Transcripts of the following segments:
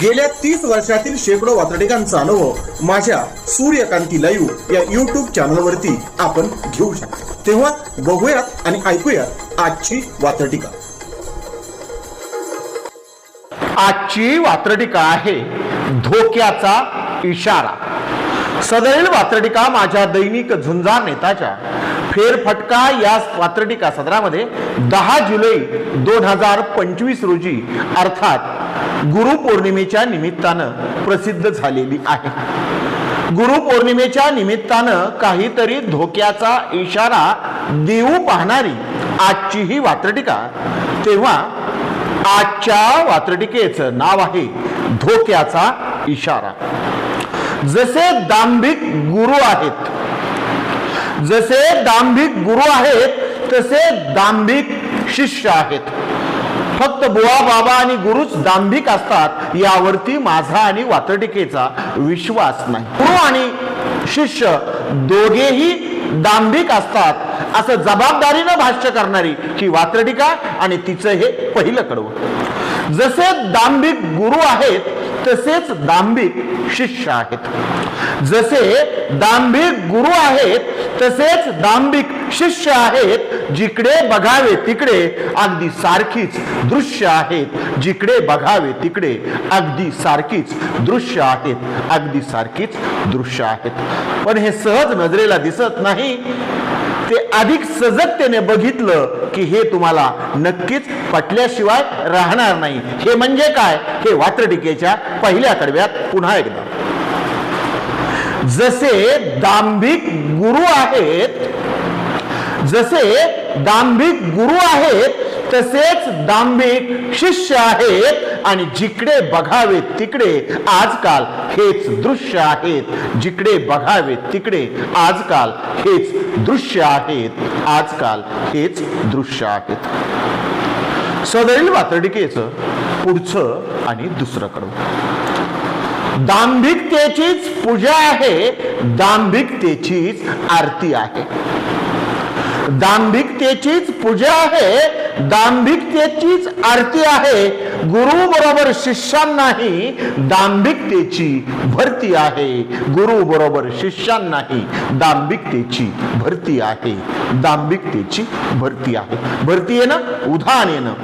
गेल्या तीस वर्षातील शेकडो वातडिकांचा अनुभव माझ्या सूर्यकांती लाईव्ह या युट्यूब चॅनलवरती आपण घेऊ शकतो. तेव्हा बघूयात आणि ऐकूयात आजची वातडिका आजची वात्रटिका आहे धोक्याचा इशारा. सदैल वात्रटिका माझ्या दैनिक झुंजार नेताच्या. फेरफटका या वात्रटिका सदरामध्ये दहा जुलै दोन हजार पंचवीस रोजी अर्थात गुरुपौर्णिमेच्या निमित्तानं प्रसिद्ध झालेली आहे. गुरुपौर्णिमेच्या निमित्तानं काहीतरी धोक्याचा इशारा देऊ पाहणारी आजची ही वात्रटिका तेव्हा आजच्या वात्रटिकेचं नाव आहे धोक्याचा इशारा. जसे दांभिक गुरु आहेत जसे दांभिक गुरु आहेत तसे दांभिक शिष्य आहेत. फक्त बुवा बाबा आणि गुरुच दांभिक असतात यावरती माझा आणि वातटिकेचा विश्वास नाही. गुरु आणि शिष्य दोघेही दांभिक असतात असं जबाबदारीनं भाष्य करणारी ही वात्रटिका आणि तिचं हे पहिलं कडवं. जसे दांभिक गुरु आहेत तसेच दांभिक शिष्य आहेत. जसे दांभिक गुरु आहेत तसेच दांभिक शिष्य आहेत जिकडे बघावे तिकडे अगदी सारखीच दृश्य आहेत. जिकडे बघावे तिकडे अगदी सारखीच दृश्य आहेत. अगदी सारखीच दृश्य आहेत. पण हे सहज नजरेला दिसत नाही. ते अधिक सजगतेने बघितलं की हे तुम्हाला नक्कीच पटल्याशिवाय राहणार नाही. हे म्हणजे काय? हे वात्रटिकेच्या पहिल्या कडव्यात पुन्हा एकदा. जसे दांभिक गुरु आहेत जसे दांभिक गुरु आहेत तसेच दांभिक शिष्य आहेत. आणि जिकडे बघावे तिकडे आजकाल हेच दृश्य आहेत. जिकडे बघावे तिकडे आजकाल हेच दृश्य आहेत. आजकाल हेच दृश्य आहेत. सदैल वातडिकेचं पुढचं आणि दुसरं कडवं. दांभिकतेचीच पूजा आहे दांभिकतेचीच आरती आहे. दांभिकतेचीच पूजा आहे दांभिकतेचीच आरती आहे. गुरु बरोबर शिष्यांनाही दांभिकतेची भरती आहे. गुरु बरोबर शिष्यांनाही दांभिकतेची भरती आहे. दांभिकतेची भरती आहे. भरती येणं उधान येणं.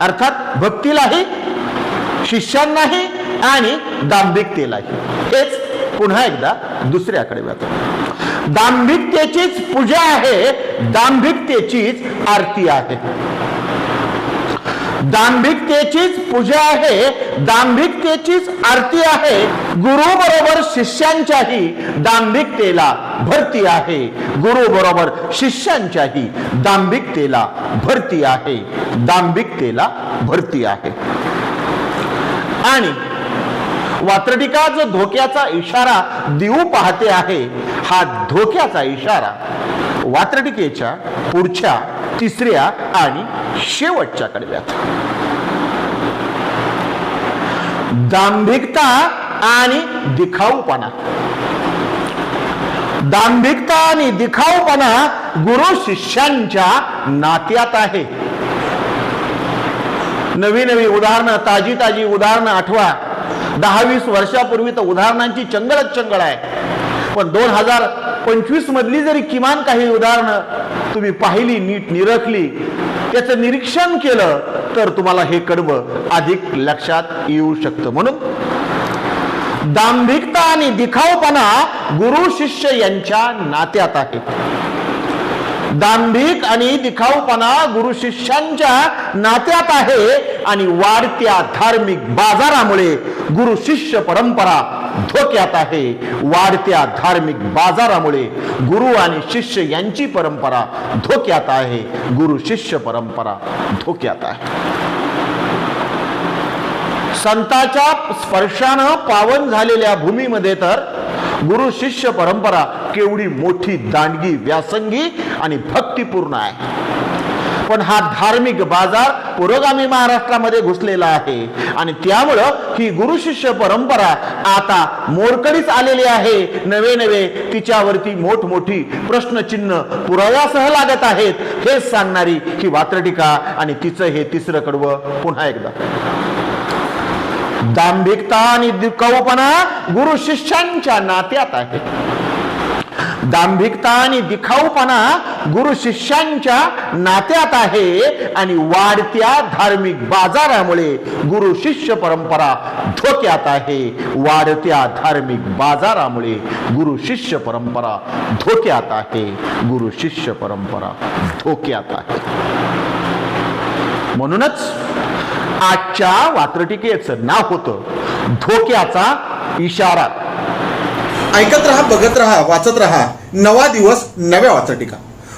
अर्थात भक्तीलाही शिष्यांनाही आणि दांभिकतेलाही हेच पुन्हा एकदा दुसऱ्याकडे जातो. दांभिकतेचीच पूजा आहे दांभिकतेचीच आरती आहे. दांभिकतेचीच पूजा आहे दांभिकतेचीच आरती आहे. गुरु बरोबर शिष्यांच्याही दांभिकतेला भरती आहे. गुरु बरोबर शिष्यांच्याही दांभिकतेला भरती आहे. दांभिकतेला भरती आहे. आणि वात्रटिका जो धोक्याचा इशारा देऊ पाहते आहे हा धोक्याचा इशारा वात्रटिकेच्या पुढच्या तिसऱ्या आणि शेवटच्या कडव्यात. दांभिकता आणि दिखाऊपणा. दांभिकता आणि दिखाऊपणा गुरु शिष्यांच्या नात्यात आहे. नवी नवी उदाहरणं ताजी ताजी उदाहरणं आठवा. दहा वीस वर्षापूर्वी तर उदाहरणांची चंगळच चंगळ आहे. पण दोन हजार पंचवीस मधली जरी किमान काही उदाहरणं तुम्ही पाहिली नीट निरखली त्याचं निरीक्षण केलं तर तुम्हाला हे कडवं अधिक लक्षात येऊ शकतं. म्हणून दांभिकता आणि दिखावपणा गुरु शिष्य यांच्या नात्यात आहे. दांभिक आणि दिखाऊपणा गुरु शिष्यांच्या नात्यात आहे आणि वाढत्या धार्मिक बाजारामुळे गुरु शिष्य परंपरा धोक्यात आहे. वाढत्या धार्मिक बाजारामुळे गुरु आणि शिष्य यांची परंपरा धोक्यात आहे. गुरु शिष्य परंपरा धोक्यात आहे. संताच्या स्पर्शानं पावन झालेल्या भूमीमध्ये तर गुरु शिष्य परंपरा केवढी मोठी दांडगी व्यासंगी आणि भक्तिपूर्ण आहे. पण हा धार्मिक बाजार पुरोगामी महाराष्ट्रामध्ये घुसलेला आहे. आणि त्यामुळं ही गुरु शिष्य परंपरा आता मोरकडीच आलेली आहे. नवे नवे तिच्यावरती मोठमोठी प्रश्नचिन्ह पुराव्यासह लागत आहेत. हेच सांगणारी ही वात्रटिका आणि तिचं हे तिसरं कडवं पुन्हा एकदा. दांभिकता आणि दिखाऊपणा गुरु शिष्यांच्या नात्यात आहे. दांभिकता आणि दिखाऊपणा गुरु शिष्यांच्या नात्यात आहे आणि वाढत्या धार्मिक बाजारामुळे गुरु शिष्य परंपरा धोक्यात आहे. वाढत्या धार्मिक बाजारामुळे गुरु शिष्य परंपरा धोक्यात आहे. गुरु शिष्य परंपरा धोक्यात आहे. म्हणूनच आजच्या वात्रटिकेचं नाव होतं धोक्याचा इशारा. ऐकत रहा बघत रहा वाचत रहा. नवा दिवस नव्या वाचटिका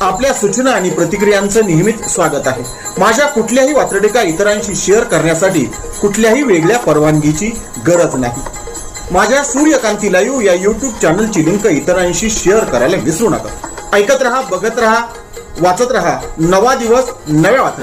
आपल्या सूचना आणि प्रतिक्रियांचं नियमित स्वागत आहे. माझ्या कुठल्याही वात्रटिका इतरांशी शेअर करण्यासाठी कुठल्याही वेगळ्या परवानगीची गरज नाही. माझ्या सूर्यकांती लाईव्ह या युट्यूब चॅनलची लिंक इतरांशी शेअर करायला विसरू नका. ऐकत रहा बघत रहा वाचत रहा. नवा दिवस नव्या वाचत